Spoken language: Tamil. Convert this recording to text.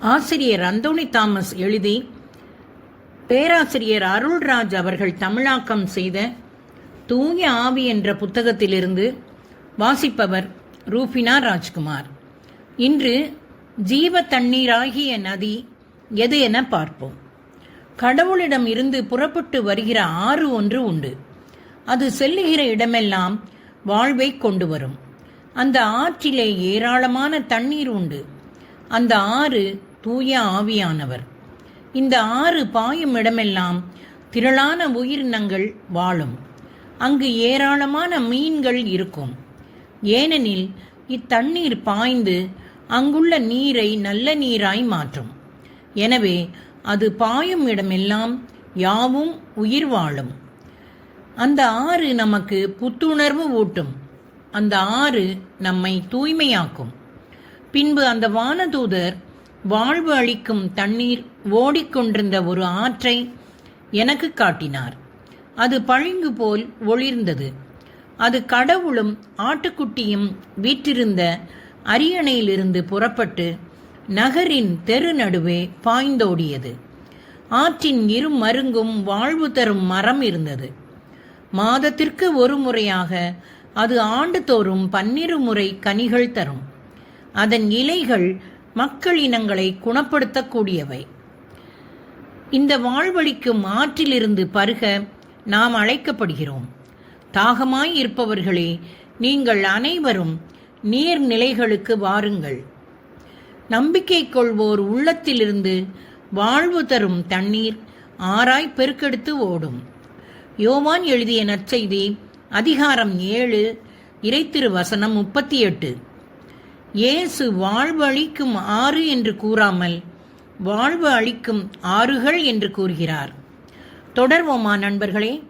ஆசிரியர் அந்தோணி தாமஸ் எழுதி பேராசிரியர் அருள்ராஜ் அவர்கள் தமிழாக்கம் செய்த தூய ஆவி என்ற புத்தகத்திலிருந்து வாசிப்பவர் ரூபினா ராஜ்குமார். இன்று ஜீவ தண்ணீராகிய நதி எது என பார்ப்போம். கடவுளிடம் இருந்து புறப்பட்டு வருகிற ஆறு ஒன்று உண்டு. அது செல்லுகிற இடமெல்லாம் வாழ்வை கொண்டு வரும். அந்த ஆற்றிலே ஏராளமான தண்ணீர் உண்டு. அந்த ஆறு தூய ஆவியானவர். இந்த ஆறு பாயும் இடமெல்லாம் திரளான உயிரினங்கள் வாழும். அங்கு ஏராளமான மீன்கள் இருக்கும். ஏனெனில் இத்தண்ணீர் பாய்ந்து அங்குள்ள நீரை நல்ல நீராய் மாற்றும். எனவே அது பாயும் இடமெல்லாம் யாவும் உயிர் வாழும். அந்த ஆறு நமக்கு புத்துணர்வு ஊட்டும். அந்த ஆறு நம்மை தூய்மையாக்கும். பின்பு அந்த வானதூதர் வாழ்வு அளிக்கும் தண்ணீர் ஓடிக்கொண்டிருந்த ஒரு ஆற்றை எனக்கு காட்டினார். அது பளிங்கு போல் ஒளிர்ந்தது. அது கடவுளும் ஆட்டுக்குட்டியும் வீற்றிருந்த அரியணையிலிருந்து புறப்பட்டு நகரின் தெரு நடுவே பாய்ந்தோடியது. ஆற்றின் இரு மருங்கும் வாழ்வு தரும் மரம் இருந்தது. மாதத்திற்கு ஒரு முறையாக அது ஆண்டுதோறும் பன்னிரு முறை கனிகள் தரும். அதன் இலைகள் மக்கள் இனங்களை குணப்படுத்தக்கூடியவை. இந்த வாழ்வழிக்கும் ஆற்றிலிருந்து பருக நாம் அழைக்கப்படுகிறோம். தாகமாய் இருப்பவர்களே நீங்கள் அனைவரும் நீர்நிலைகளுக்கு வாருங்கள். நம்பிக்கை கொள்வோர் உள்ளத்திலிருந்து வாழ்வு தரும் தண்ணீர் ஆராய் பெருக்கெடுத்து ஓடும். யோவான் எழுதிய நற்செய்தி அதிகாரம் ஏழு இறைத்திரு வசனம் முப்பத்தி எட்டு இயேசு வாழ்வு அளிக்கும் ஆறு என்று கூறாமல் வாழ்வு அளிக்கும் ஆறுகள் என்று கூறுகிறார். தொடர்வோமா நண்பர்களே?